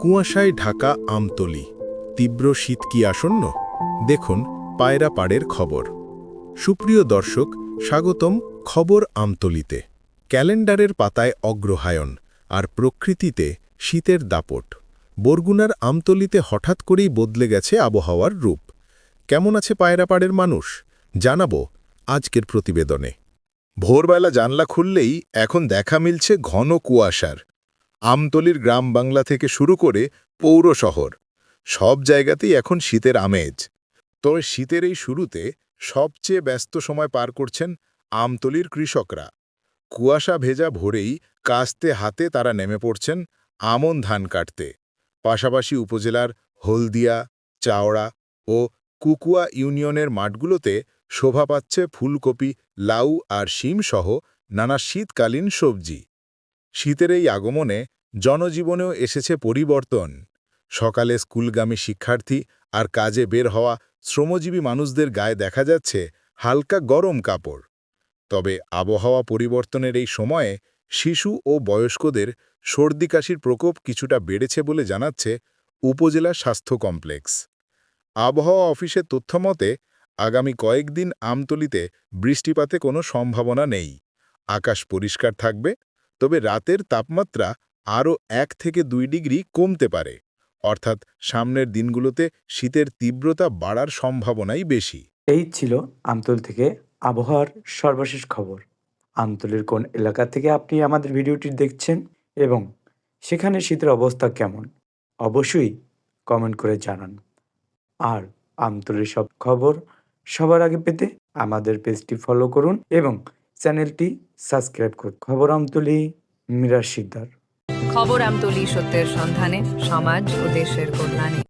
কুয়াশায় ঢাকা আমতলি। তীব্র শীত কি আসন্ন? দেখুন পায়রা পাড়ের খবর। সুপ্রিয় দর্শক, স্বাগতম খবর আমতলিতে। ক্যালেন্ডারের পাতায় অগ্রহায়ণ আর প্রকৃতিতে শীতের দাপট। বরগুনার আমতলিতে হঠাৎ করেই বদলে গেছে আবহাওয়ার রূপ। কেমন আছে পায়রাপাড়ের মানুষ? জানাব আজকের প্রতিবেদনে। ভোরবেলা জানলা খুললেই এখন দেখা মিলছে ঘন কুয়াশার। আমতলির গ্রাম বাংলা থেকে শুরু করে পৌর শহর, সব জায়গাতেই এখন শীতের আমেজ। তবে শীতের এই শুরুতে সবচেয়ে ব্যস্ত সময় পার করছেন আমতলির কৃষকরা। কুয়াশা ভেজা ভোরেই কাস্তে হাতে তারা নেমে পড়ছেন আমন ধান কাটতে। পাশাপাশি উপজেলার হলদিয়া, চাওড়া ও কুকুয়া ইউনিয়নের মাঠগুলোতে শোভা পাচ্ছে ফুলকপি, লাউ আর শিমসহ নানা শীতকালীন সবজি। শীতের এই আগমনে জনজীবনেও এসেছে পরিবর্তন। সকালে স্কুলগামী শিক্ষার্থী আর কাজে বের হওয়া শ্রমজীবী মানুষদের গায়ে দেখা যাচ্ছে হালকা গরম কাপড়। তবে আবহাওয়া পরিবর্তনের এই সময়ে শিশু ও বয়স্কদের সর্দি কাশির প্রকোপ কিছুটা বেড়েছে বলে জানাচ্ছে উপজেলা স্বাস্থ্য কমপ্লেক্স। আবহাওয়া অফিসের তথ্যমতে, আগামী কয়েকদিন আমতলিতে বৃষ্টিপাতে কোনো সম্ভাবনা নেই। আকাশ পরিষ্কার থাকবে তবে রাতের তাপমাত্রা আরও এক থেকে দুই ডিগ্রি কমতে পারে, অর্থাৎ সামনের দিনগুলোতে শীতের তীব্রতা বাড়ার সম্ভাবনাই বেশি। এই ছিল আমতল থেকে আবহাওয়ার সর্বশেষ খবর। আমতলের কোন এলাকা থেকে আপনি আমাদের ভিডিওটি দেখছেন এবং সেখানে শীতের অবস্থা কেমন, অবশ্যই কমেন্ট করে জানান। আর আমতলের সব খবর সবার আগে পেতে আমাদের পেজটি ফলো করুন এবং চ্যানেলটি সাবস্ক্রাইব করুন। খবর আমতলি মিরাজ সিদ্দার খবর আমতলি সত্যের সন্ধানে সমাজ ও দেশের কল্যাণে।